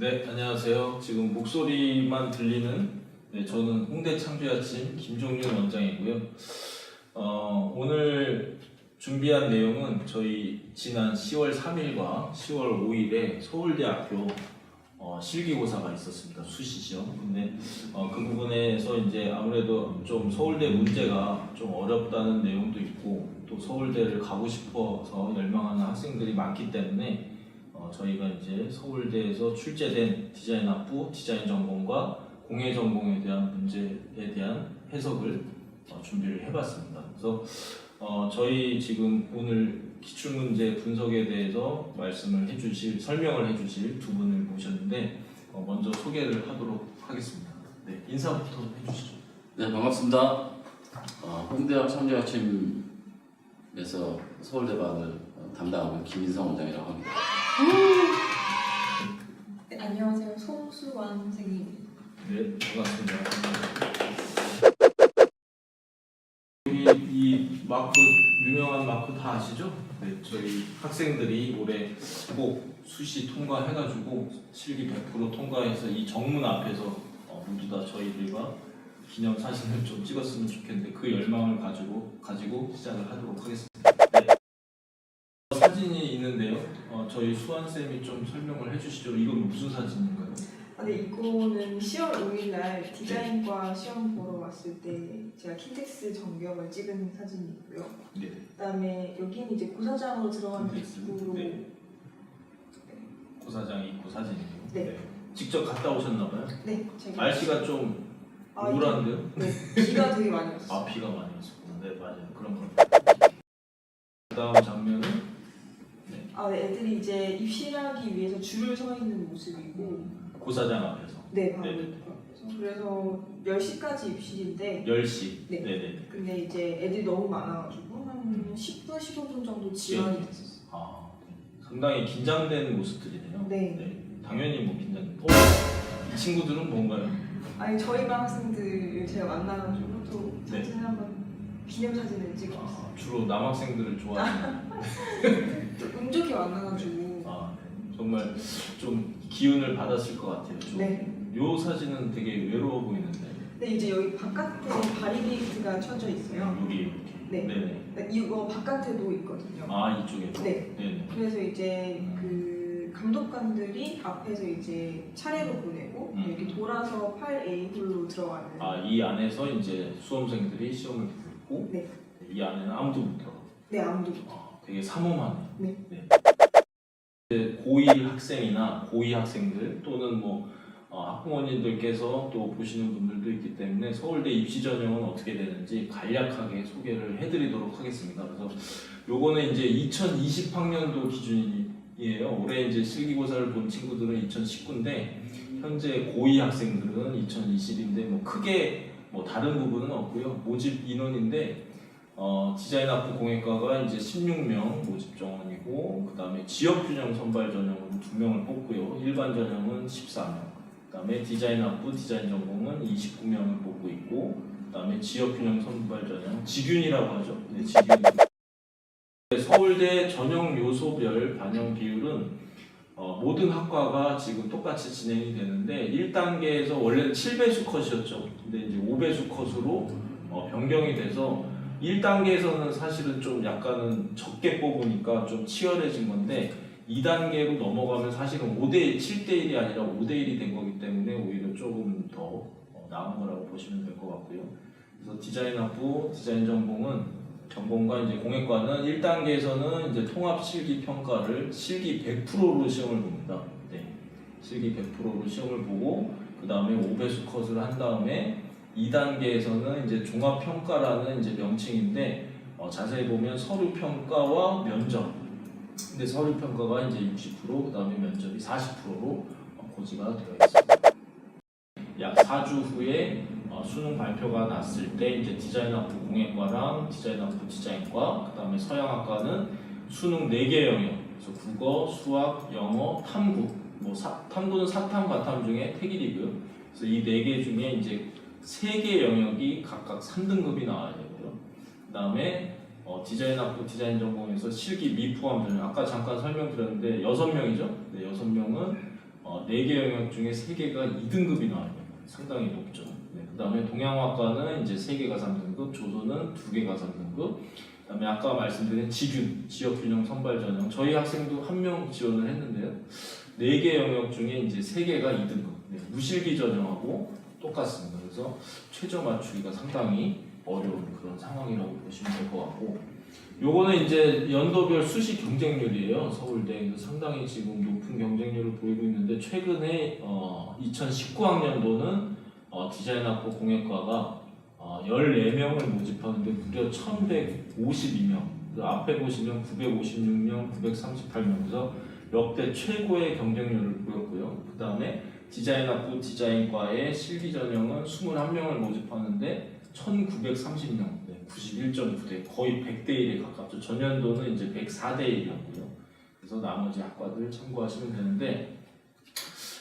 네, 안녕하세요. 지금 목소리만 들리는 네, 저는 홍대 창조아침 김종윤 원장이고요. 어, 오늘 준비한 내용은 저희 지난 10월 3일과 10월 5일에 서울대학교 어, 실기고사가 있었습니다. 수시 시험. 근데 어, 그 부분에서 이제 아무래도 좀 서울대 문제가 좀 어렵다는 내용도 있고 또 서울대를 가고 싶어서 열망하는 학생들이 많기 때문에 어, 저희가 이제 서울대에서 출제된 디자인 학부 디자인 전공과 공예 전공에 대한 문제에 대한 해석을 어, 준비를 해봤습니다. 그래서 어, 저희 지금 오늘 기출문제 분석에 대해서 말씀을 해주실 설명을 해주실 두 분을 모셨는데 어, 먼저 소개를 하도록 하겠습니다. 네, 인사부터 해주시죠. 네 반갑습니다. 어, 홍대학 창조아침에서 서울대 반을 어, 담당하고 있는 김인성 원장이라고 합니다. 네, 안녕하세요. 송수완 선생님입니다. 네, 반갑습니다. 여기 이 마크 유명한 마크 다 아시죠? 네, 저희 학생들이 올해 꼭 수시 통과해가지고 실기 100% 통과해서 이 정문 앞에서 어, 모두 다 저희들과 기념 사진을 좀 찍었으면 좋겠는데 그 열망을 가지고 가지고 시작을 하도록 하겠습니다. 네. 사진이 있는데요. 어, 저희 수환 쌤이 좀 설명을 해주시죠. 이건 무슨 사진인가요? 아, 네, 이거는 10월 5일 날 디자인과 시험 보러 왔을 때 제가 킨텍스 전경을 찍은 사진이고요. 네. 그다음에 여기는 이제 고사장으로 들어가는 킨텍스. 입구로 네. 고사장 입구 사진이에요. 네. 직접 갔다 오셨나봐요. 네, 제가 날씨가 좀 아, 우울한데요? 네, 비가 되게 많이 왔어요. 아 비가 많이 왔었구나. 네 맞아요. 그런 거. 그다음 장면은 아, 네, 애들이 이제 입실하기 위해서 줄을 서 있는 모습이고 고사장 앞에서 네, 바로 네네. 그 앞에서 그래서 10시까지 입실인데 10시. 네. 네네. 근데 이제 애들이 너무 많아가지고 한 10분, 15분 정도 지연이 됐었어요. 아 네. 상당히 긴장된 모습들이네요. 네. 당연히 뭐 긴장. 어? 이 친구들은 뭔가요? 아니 저희 반 학생들을 제가 만나가지고 또 네. 사진 한번 기념 사진을 찍었어요. 아, 주로 남학생들을 좋아하는. 또운 좋게 만나가지고 아 네. 정말 좀 기운을 받았을 것 같아요. 좀. 네. 요 사진은 되게 외로워 보이는데 근데 이제 여기 바깥에 바리게이트가 쳐져 있어요. 여기 이렇게. 네. 네네. 근데 이거 바깥에도 있거든요. 아 이쪽에. 네. 네네. 그래서 이제 그 감독관들이 앞에서 이제 차례로 보내고 음. 이렇게 돌아서 8A 홀로 들어가는 아이 안에서 이제 수험생들이 시험을 보고 네. 이 안에는 아무도 못 들어. 네 아무도 아, 되게 삼엄하네. 네. 이제 고1 학생이나 고2 학생들 또는 뭐 어, 학부모님들께서 또 보시는 분들도 있기 때문에 서울대 입시 전형은 어떻게 되는지 간략하게 소개를 해드리도록 하겠습니다. 그래서 요거는 이제 2020학년도 기준이에요. 올해 이제 실기고사를 본 친구들은 2019인데 현재 고2 학생들은 2020인데 뭐 크게 뭐 다른 부분은 없고요. 모집 인원인데 어, 디자인 학부 공예과가 이제 16명 모집 정원이고 그 다음에 지역균형 선발 전형으로 2명을 뽑고요. 일반 전형은 14명. 그 다음에 디자인 학부 디자인 전공은 29명을 뽑고 있고 그 다음에 지역균형 선발 전형 지균이라고 하죠. 네, 지균. 서울대 전형 요소별 반영 비율은 어, 모든 학과가 지금 똑같이 진행이 되는데 1단계에서 원래는 7배수 컷이었죠. 근데 이제 5배수 컷으로 어, 변경이 돼서 1단계에서는 사실은 좀 약간은 적게 뽑으니까 좀 치열해진 건데 2단계로 넘어가면 사실은 5대 7대 1이 아니라 5대 1이 된 거기 때문에 오히려 조금 더 어, 나은 거라고 보시면 될 것 같고요. 그래서 디자인학부 디자인 전공은 전공과 이제 공예과는 1단계에서는 이제 통합 실기 평가를 실기 100%로 시험을 봅니다. 네. 실기 100%로 시험을 보고 그 다음에 5배수 컷을 한 다음에 2단계에서는 이제 종합 평가라는 이제 명칭인데 어, 자세히 보면 서류 평가와 면접. 근데 서류 평가가 이제 60% 그 다음에 면접이 40%로 어, 고지가 되어 있습니다. 약 4주 후에 어, 수능 발표가 났을 때 이제 디자인학부 공예과랑 디자인학부 디자인과 그 다음에 서양학과는 수능 4개 영역. 그래서 국어, 수학, 영어, 탐구. 뭐 사, 탐구는 사탐, 과탐 중에 택일이고요. 그래서 이네개 중에 이제 세 개 영역이 각각 3등급이 나와야 되고요. 그 다음에 어, 디자인 학부 디자인 전공에서 실기 미포함 전형 아까 잠깐 설명드렸는데 여섯 명이죠. 네, 여섯 명은 어, 4개 영역 중에 3개가 2등급이 나와요. 상당히 높죠. 네, 그 다음에 동양화과는 이제 3개가 3등급, 조선은 2개가 3등급, 그 다음에 아까 말씀드린 지균, 지역균형 선발 전형, 저희 학생도 한 명 지원을 했는데요. 4개 영역 중에 이제 3개가 2등급, 네, 무실기 전형하고 똑같습니다. 그래서 최저 맞추기가 상당히 어려운 그런 상황이라고 보시면 될 것 같고, 요거는 이제 연도별 수시 경쟁률이에요. 서울대 상당히 지금 높은 경쟁률을 보이고 있는데 최근에 어, 2019학년도는 어, 디자인학부 공예과가 어, 14명을 모집하는데 무려 1,152명. 그 앞에 보시면 956명, 938명. 그래서 역대 최고의 경쟁률을 보였고요. 그 다음에 디자인 학부 디자인과의 실기 전형은 21명을 모집하는데 1930명, 네, 91.9대, 거의 100대 1에 가깝죠. 전년도는 이제 104대 1이었고요. 그래서 나머지 학과들 참고하시면 되는데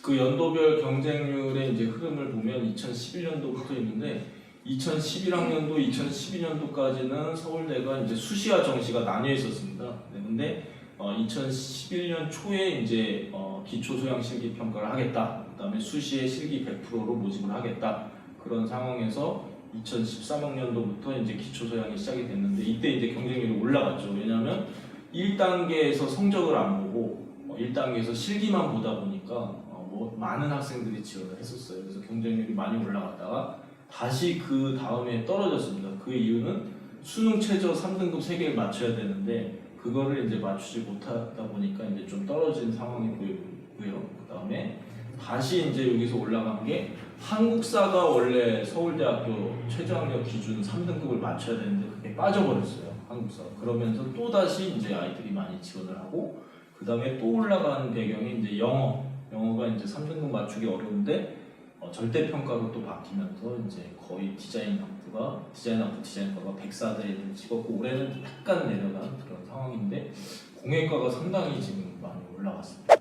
그 연도별 경쟁률의 이제 흐름을 보면 2011년도부터 있는데 2011학년도, 2012년도까지는 서울대가 이제 수시와 정시가 나뉘어 있었습니다. 네, 근데 어, 2011년 초에 이제 어, 기초 소양 실기 평가를 하겠다. 그다음에 수시에 실기 100%로 모집을 하겠다. 그런 상황에서 2013학 년도부터 이제 기초 소양이 시작이 됐는데 이때 이제 경쟁률이 올라갔죠. 왜냐하면 1단계에서 성적을 안 보고 어, 1단계에서 실기만 보다 보니까 어, 뭐 많은 학생들이 지원을 했었어요. 그래서 경쟁률이 많이 올라갔다가 다시 그 다음에 떨어졌습니다. 그 이유는 수능 최저 3등급 3개를 맞춰야 되는데 그거를 이제 맞추지 못하다 보니까 이제 좀 떨어진 상황이 보이고요. 그 다음에 다시 이제 여기서 올라간 게 한국사가 원래 서울대학교 최저학력 기준 3등급을 맞춰야 되는데 그게 빠져버렸어요. 한국사. 그러면서 또 다시 이제 아이들이 많이 지원을 하고 그 다음에 또 올라간 배경이 이제 영어. 영어가 이제 3등급 맞추기 어려운데 어, 절대 평가로 또 바뀌면서 이제 거의 디자인 학부가 디자인 학부 디자인과가 104대 1을 찍었고 올해는 약간 내려간 그런 상황인데 공예과가 상당히 지금 많이 올라갔습니다.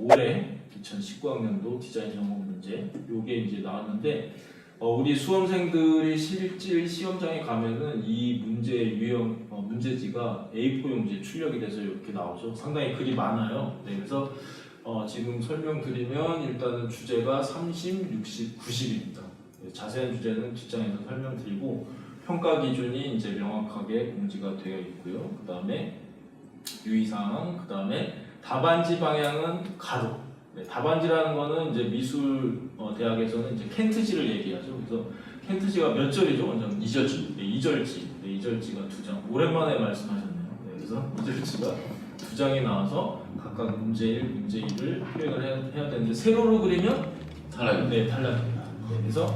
네. 올해 2019학년도 디자인 전공 문제 요게 이제 나왔는데 어, 우리 수험생들이 실질 시험장에 가면은 이 문제 유형 어, 문제지가 A4 용지에 출력이 돼서 이렇게 나오죠. 상당히 글이 많아요. 네, 그래서 어, 지금 설명드리면 일단은 주제가 30, 60, 90입니다. 자세한 주제는 뒷장에서 설명드리고 평가 기준이 이제 명확하게 공지가 되어 있고요. 그 다음에 유의사항, 그 다음에 답안지 방향은 가로. 네, 답안지라는 거는 이제 미술 어, 대학에서는 이제 켄트지를 얘기하죠. 그래서 켄트지가 몇 절이죠, 원장님? 2절지. 네, 2절지. 네, 2절지가 두 장. 오랜만에 말씀하셨네요. 네, 그래서 2절지가 두 장이 나와서 각각 문제 1, 문제 2를 표현을 해야, 해야 되는데 세로로 그리면 탈락. 네, 탈락입니다. 네, 그래서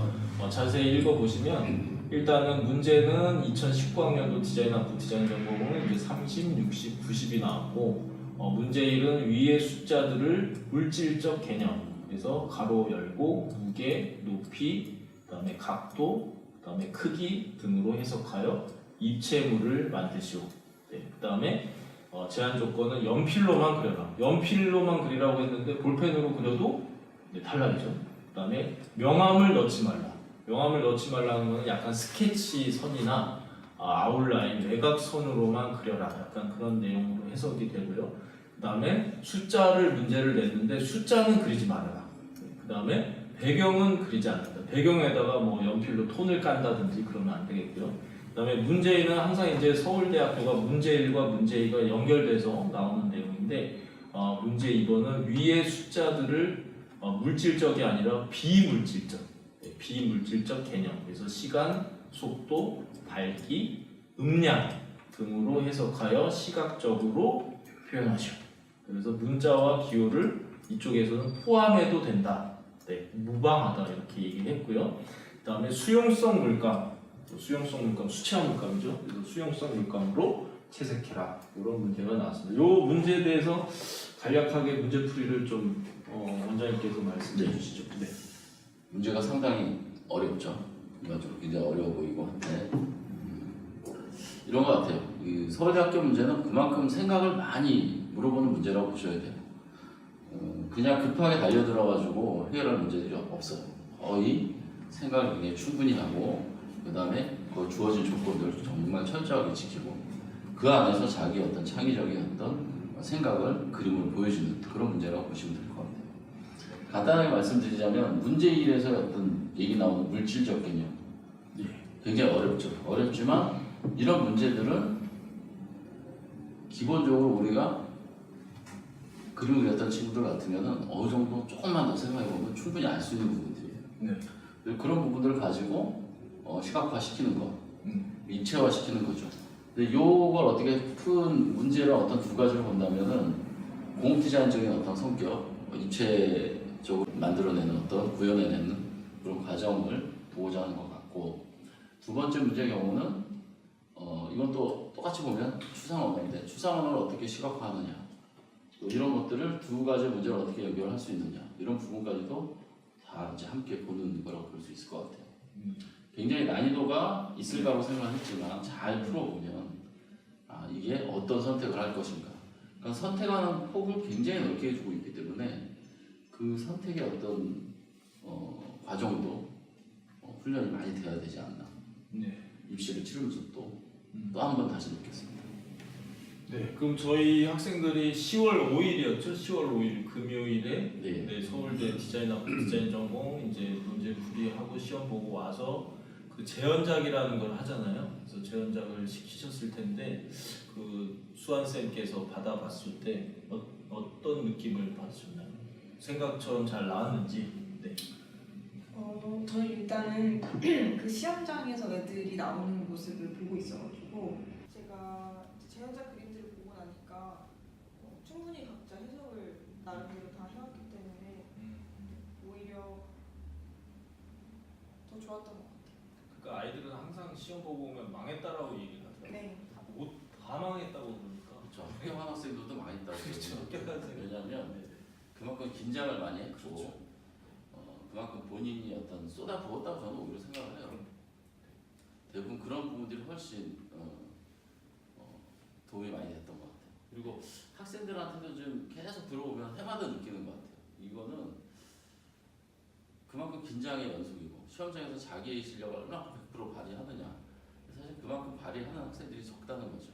어, 자세히 읽어보시면 일단은 문제는 2019학년도 디자인 학부 디자인 전공은 이제 30, 60, 90이 나왔고 어, 문제 1은 위의 숫자들을 물질적 개념 그래서 가로 열고 무게, 높이, 그 다음에 각도, 그 다음에 크기 등으로 해석하여 입체물을 만드시오. 네, 그 다음에 어, 제한 조건은 연필로만 그려라. 연필로만 그리라고 했는데 볼펜으로 그려도 네, 탈락이죠. 그 다음에 명암을 넣지 말라. 명암을 넣지 말라는 거는 약간 스케치 선이나 아, 아웃라인 외곽선으로만 그려라. 약간 그런 내용으로 해석이 되고요. 그 다음에 숫자를 문제를 냈는데 숫자는 그리지 말아라. 그 다음에 배경은 그리지 않는다. 배경에다가 뭐 연필로 톤을 깐다든지 그러면 안 되겠고요. 그 다음에 문제는 항상 이제 서울대학교가 문제 1과 문제 2가 연결돼서 나오는 내용인데 어, 문제 2번은 위의 숫자들을 어, 물질적이 아니라 비물질적, 네, 비물질적 개념. 그래서 시간, 속도, 밝기, 음량 등으로 해석하여 시각적으로 표현하시오. 그래서 문자와 기호를 이쪽에서는 포함해도 된다. 네, 무방하다 이렇게 얘기했고요. 그 다음에 수용성 물감, 수용성 물감, 수치화 물감이죠. 그래서 수용성 물감으로 채색해라 이런 문제가 나왔습니다. 이 문제에 대해서 간략하게 문제풀이를 좀 어, 원장님께서 말씀해 주시죠. 네. 문제가 상당히 어렵죠. 일반적으로 굉장히 어려워 보이고 한데 음, 이런 것 같아요. 이 서울대학교 문제는 그만큼 생각을 많이 물어보는 문제라고 보셔야 돼요. 어, 그냥 급하게 달려들어가지고 해결할 문제들이 없어요. 거의 생각을 굉장히 충분히 하고 그 다음에 그 주어진 조건들을 정말 철저하게 지키고 그 안에서 자기 어떤 창의적인 어떤 생각을 그림으로 보여주는 그런 문제라고 보시면 될 것 같아요. 간단하게 말씀드리자면 문제일에서 어떤 얘기 나오는 물질적 개념 예. 굉장히 어렵죠. 어렵지만 이런 문제들은 기본적으로 우리가 그림 그렸던 친구들 같으면은 어느 정도 조금만 더 생각해 보면 충분히 알 수 있는 부분들이에요. 네. 그런 부분들을 가지고 어, 시각화 시키는 거, 음. 입체화 시키는 거죠. 근데 요걸 어떻게 큰 문제를 어떤 두 가지로 본다면은 공업 디자인적인 어떤 성격, 뭐 입체적으로 만들어내는 어떤 구현해내는 그런 과정을 보고자 하는 것 같고 두 번째 문제의 경우는 어, 이건 또 똑같이 보면 추상 언어인데 추상 언어를 어떻게 시각화하느냐 또 이런 것들을 두 가지 문제를 어떻게 연결할 수 있느냐 이런 부분까지도 다 이제 함께 보는 거라고 볼 수 있을 것 같아요. 음. 굉장히 난이도가 있을 거라고 생각했지만 잘 풀어보면 아 이게 어떤 선택을 할 것인가. 그러니까 선택하는 폭을 굉장히 넓게 해주고 있기 때문에 그 선택의 어떤 어, 과정도 어, 훈련이 많이 돼야 되지 않나. 네. 입시를 치르면서 또 음. 또 한 번 다시 느꼈습니다. 네. 그럼 저희 학생들이 10월 5일이었죠? 10월 5일 금요일에 네. 네, 서울대 디자인학부 디자인 전공 이제 문제 풀이하고 시험 보고 와서 그 재현작이라는 걸 하잖아요. 그래서 재현작을 시키셨을 텐데 그 수환 쌤께서 받아봤을 때 어, 어떤 느낌을 받으셨나요? 생각처럼 잘 나왔는지. 네. 어, 저희 일단은 그 시험장에서 애들이 나오는 모습을 보고 있어가지고 제가 이제 재현작 그림들을 보고 나니까 어, 충분히 각자 해석을 나름대로 다 해왔기 때문에 오히려 더 좋았던 것 같아요. 그러니까 아이들은 항상 시험 보고 오면 망했다라고 얘기를 하더라고요. 네. 못다 망했다고 그러니까. 그렇죠. 합격한 학생들도 많이 있다고 그렇죠. 왜냐하면 네. 그만큼 긴장을 많이 했고 그렇죠. 어, 그만큼 본인이 어떤 쏟아 부었다고 저는 오히려 생각을 해요. 대부분 그런 부분들이 훨씬 어, 어, 도움이 많이 됐던 것 같아요. 그리고 학생들한테도 좀 계속 들어오면 해마다 느끼는 것 같아요. 이거는 그만큼 긴장의 연속이고 시험장에서 자기의 실력을 얼마나 100% 발휘하느냐 사실 그만큼 발휘하는 학생들이 적다는 거죠.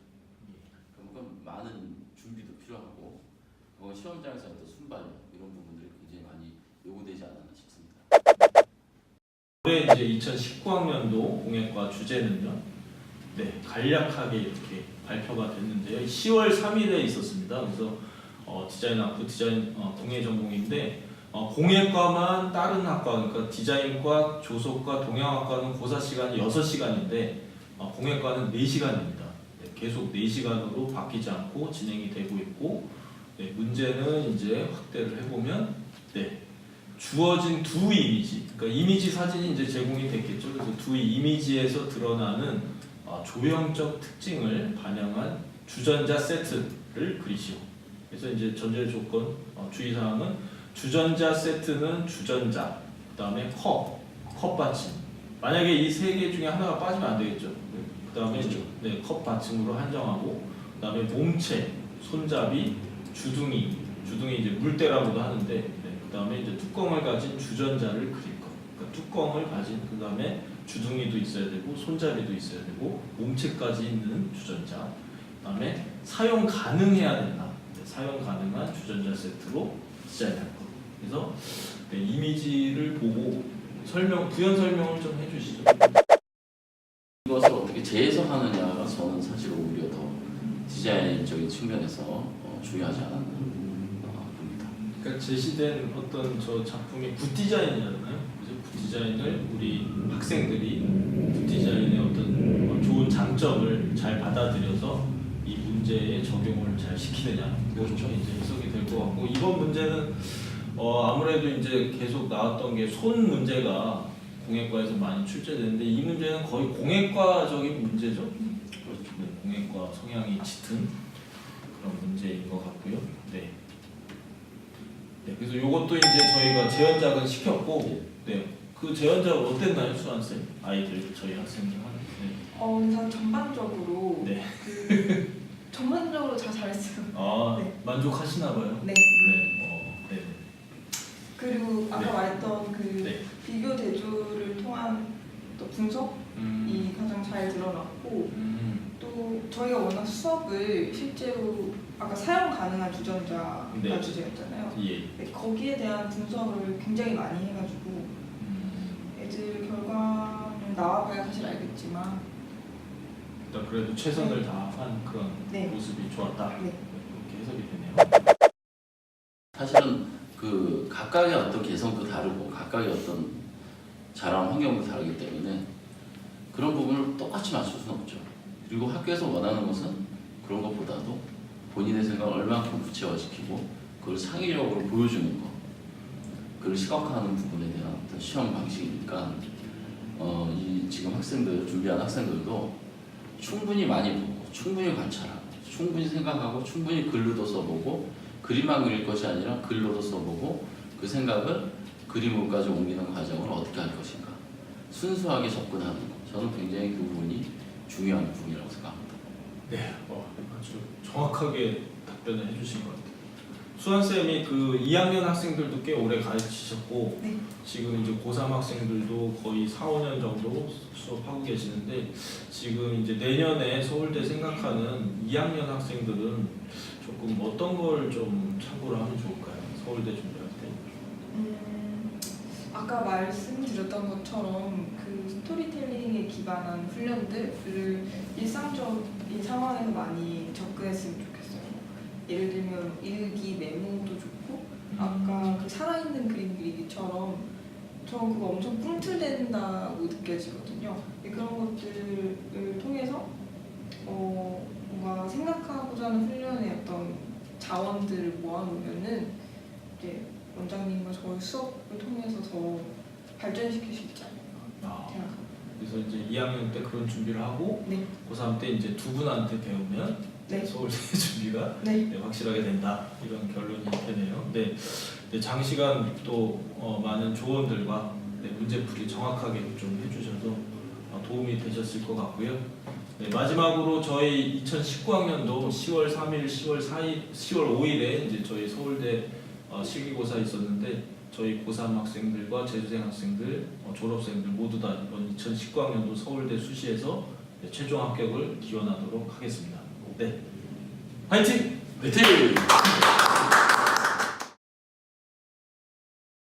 그만큼 많은 준비도 필요하고 어, 시험장에서 어떤 순발력 이런 부분들이 굉장히 많이 요구되지 않았나. 올해 이제 2019학년도 공예과 주제는요. 네, 간략하게 이렇게 발표가 됐는데요. 10월 3일에 있었습니다. 그래서 어, 디자인 학부 디자인 어, 공예 전공인데 어, 공예과만 다른 학과 그러니까 디자인과 조속과 동양학과는 고사 시간이 6시간인데 어, 공예과는 4시간입니다. 계속 4시간으로 바뀌지 않고 진행이 되고 있고 네, 문제는 이제 확대를 해보면 네, 주어진 두 이미지, 그러니까 이미지 사진이 이제 제공이 됐겠죠. 그래서 두 이미지에서 드러나는 어, 조형적 특징을 반영한 주전자 세트를 그리시오. 그래서 이제 전제 조건 어, 주의 사항은 주전자 세트는 주전자, 그다음에 컵, 컵 받침. 만약에 이 세 개 중에 하나가 빠지면 안 되겠죠. 그다음에 그렇죠. 네, 컵 받침으로 한정하고 그다음에 몸체, 손잡이, 주둥이, 주둥이 이제 물대라고도 하는데 네, 그 다음에 이제 뚜껑을 가진 주전자를 그릴 것. 그러니까 뚜껑을 가진 그 다음에 주둥이도 있어야 되고 손잡이도 있어야 되고 몸체까지 있는 주전자. 그 다음에 사용 가능해야 된다. 네, 사용 가능한 주전자 세트로 디자인할 것. 그래서 네, 이미지를 보고 설명 부연 설명을 좀 해주시죠. 이것을 어떻게 재해석하느냐가 저는 사실 오히려 더 디자인적인 측면에서 어, 중요하지 않았나. 그러니까 제시된 어떤 저 작품이 굿 디자인이잖아요. 그래서 굿 디자인을 우리 학생들이 굿 디자인의 어떤 어, 좋은 장점을 잘 받아들여서 이 문제에 적용을 잘 시키느냐 그것이 이제 해석이 될 것 같고 이번 문제는 어 아무래도 이제 계속 나왔던 게 손 문제가 공예과에서 많이 출제되는데 이 문제는 거의 공예과적인 문제죠. 그렇죠. 네, 공예과 성향이 짙은 그런 문제인 것 같고요. 네. 네, 그래서 이것도 이제 저희가 재현작은 시켰고, 네, 그 재현작 어땠나요, 수환 쌤? 아이들 저희 학생들 하는. 어, 일단 전반적으로 네. 그 전반적으로 다 잘했어요. 아 네. 만족하시나 봐요. 네. 네. 어, 네. 그리고 아까 네. 말했던 그 네. 비교 대조를 통한 또 분석이 음. 가장 잘 드러났고 음. 또 저희가 워낙 수업을 실제로 아까 사용 가능한 주전자가 네. 주제였잖아요. 예. 거기에 대한 분석을 굉장히 많이 해가지고 음, 애들 결과는 나와봐야 사실 알겠지만 일단 그래도 최선을 다한 그런 네. 모습이 좋았다. 네. 이렇게 해석이 되네요. 사실은 그 각각의 어떤 개성도 다르고 각각의 어떤 자란 환경도 다르기 때문에 그런 부분을 똑같이 맞출 수는 없죠. 그리고 학교에서 원하는 것은 그런 것보다도 본인의 생각을 얼마만큼 구체화시키고 그걸 창의력으로 보여주는 것, 그걸 시각화하는 부분에 대한 어떤 시험 방식이니까 어, 이 지금 학생들 준비한 학생들도 충분히 많이 보고 충분히 관찰하고 충분히 생각하고 충분히 글로도 써보고 그림만 그릴 것이 아니라 글로도 써보고 그 생각을 그림으로까지 옮기는 과정을 어떻게 할 것인가 순수하게 접근하는 것 저는 굉장히 그 부분이 중요한 부분이라고 생각합니다. 네, 어, 아주 정확하게 답변을 해주신 것 같아요. 수환 쌤이 그 2학년 학생들도 꽤 오래 가르치셨고 네. 지금 이제 고3 학생들도 거의 4, 5년 정도 수업하고 계시는데 지금 이제 내년에 서울대 생각하는 2학년 학생들은 조금 어떤 걸 좀 참고를 하면 좋을까요? 서울대 준비할 때. 음, 아까 말씀드렸던 것처럼 그 스토리텔링에 기반한 훈련들을 일상적 인 상황에서 많이 접근했으면 좋겠어요. 예를 들면 일기 메모도 좋고 아까 그 살아있는 그림 그리기처럼 저는 그거 엄청 꿈틀댄다고 느껴지거든요. 그런 것들을 통해서 어, 뭔가 생각하고자 하는 훈련의 어떤 자원들을 모아놓으면은 이제 원장님과 저의 수업을 통해서 더 발전시킬 수 있지 않을까 아, 생각합니다. 그래서 이제 2학년 때 그런 준비를 하고 네. 고3 때 이제 두 분한테 배우면 네. 서울대 준비가 네. 네, 확실하게 된다 이런 결론이 되네요. 네, 네, 장시간 또 어, 많은 조언들과 네, 문제풀이 정확하게 좀 해주셔서 어, 도움이 되셨을 것 같고요. 네, 마지막으로 저희 2019학년도 10월 3일, 10월 4일, 10월 5일에 이제 저희 서울대 어, 실기고사 있었는데 저희 고3 학생들과 재수생 학생들, 어, 졸업생들 모두 다 이번 2019학년도 서울대 수시에서 네, 최종 합격을 기원하도록 하겠습니다. 네, 화이팅! 화이팅!